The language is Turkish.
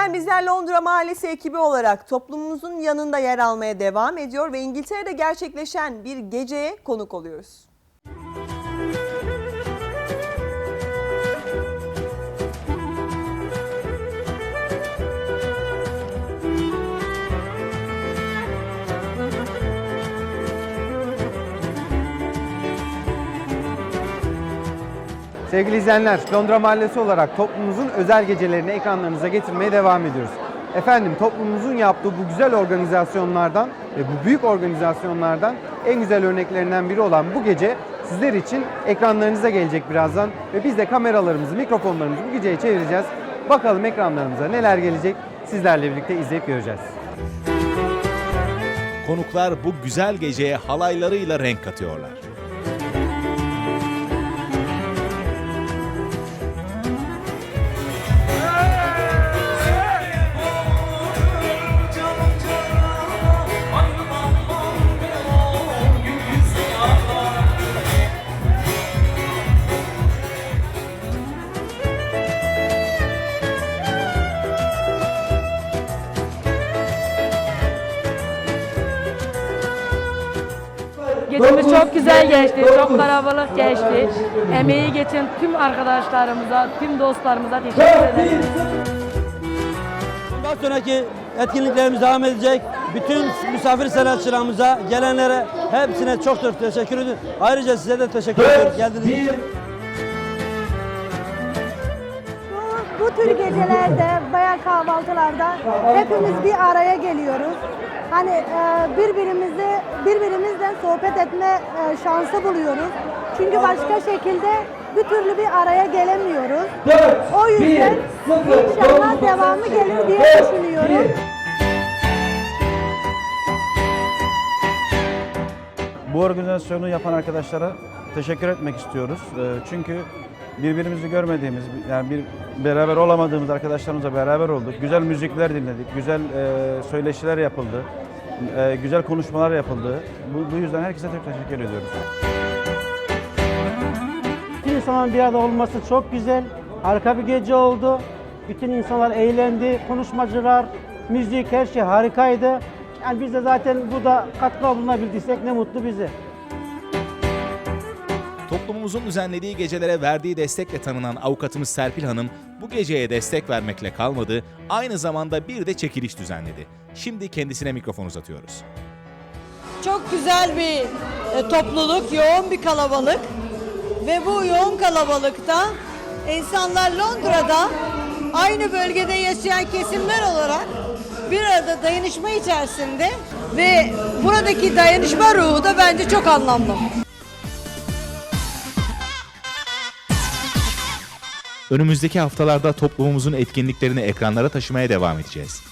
Efendim bizler Londra Mahallesi ekibi olarak toplumumuzun yanında yer almaya devam ediyor ve İngiltere'de gerçekleşen bir geceye konuk oluyoruz. Sevgili izleyenler, Londra Mahallesi olarak toplumumuzun özel gecelerini ekranlarınıza getirmeye devam ediyoruz. Efendim toplumumuzun yaptığı bu güzel organizasyonlardan ve bu büyük organizasyonlardan en güzel örneklerinden biri olan bu gece sizler için ekranlarınıza gelecek birazdan ve biz de kameralarımızı, mikrofonlarımızı bu geceye çevireceğiz. Bakalım ekranlarımıza neler gelecek sizlerle birlikte izleyip göreceğiz. Konuklar bu güzel geceye halaylarıyla renk katıyorlar. Gecemiz çok güzel geçti, çok kalabalık geçti. Emeği geçen tüm arkadaşlarımıza, tüm dostlarımıza teşekkür ederim. Bundan sonraki etkinliklerimiz devam edecek. Bütün misafir sanatçılarımıza, gelenlere hepsine çok çok teşekkür ediyorum. Ayrıca size de teşekkür ediyorum geldiğiniz için. Bu, bu tür gecelerde, bayan kahvaltılarda hepimiz bir araya geliyoruz. Hani e, birbirimizi birbirimizle sohbet etme e, şansı buluyoruz. Çünkü başka şekilde bir türlü bir araya gelemiyoruz. O yüzden inşallah devamı gelir diye düşünüyorum. Bu organizasyonu yapan arkadaşlara teşekkür etmek istiyoruz. Ee, Çünkü birbirimizi görmediğimiz, yani bir beraber olamadığımız arkadaşlarımızla beraber olduk. Güzel müzikler dinledik, güzel e, söyleşiler yapıldı, e, güzel konuşmalar yapıldı. Bu, bu yüzden herkese çok teşekkür ediyoruz. Bütün insanların bir arada olması çok güzel. Harika bir gece oldu. Bütün insanlar eğlendi. Konuşmacılar, müzik her şey harikaydı. Yani biz de zaten burada katkı bulunabildiysek ne mutlu bize. Toplumumuzun düzenlediği gecelere verdiği destekle tanınan avukatımız Serpil Hanım bu geceye destek vermekle kalmadı, aynı zamanda bir de çekiliş düzenledi. Şimdi kendisine mikrofon uzatıyoruz. Çok güzel bir e, topluluk, yoğun bir kalabalık ve bu yoğun kalabalıkta insanlar Londra'da aynı bölgede yaşayan kesimler olarak bir arada dayanışma içerisinde ve buradaki dayanışma ruhu da bence çok anlamlı. Önümüzdeki haftalarda toplumumuzun etkinliklerini ekranlara taşımaya devam edeceğiz.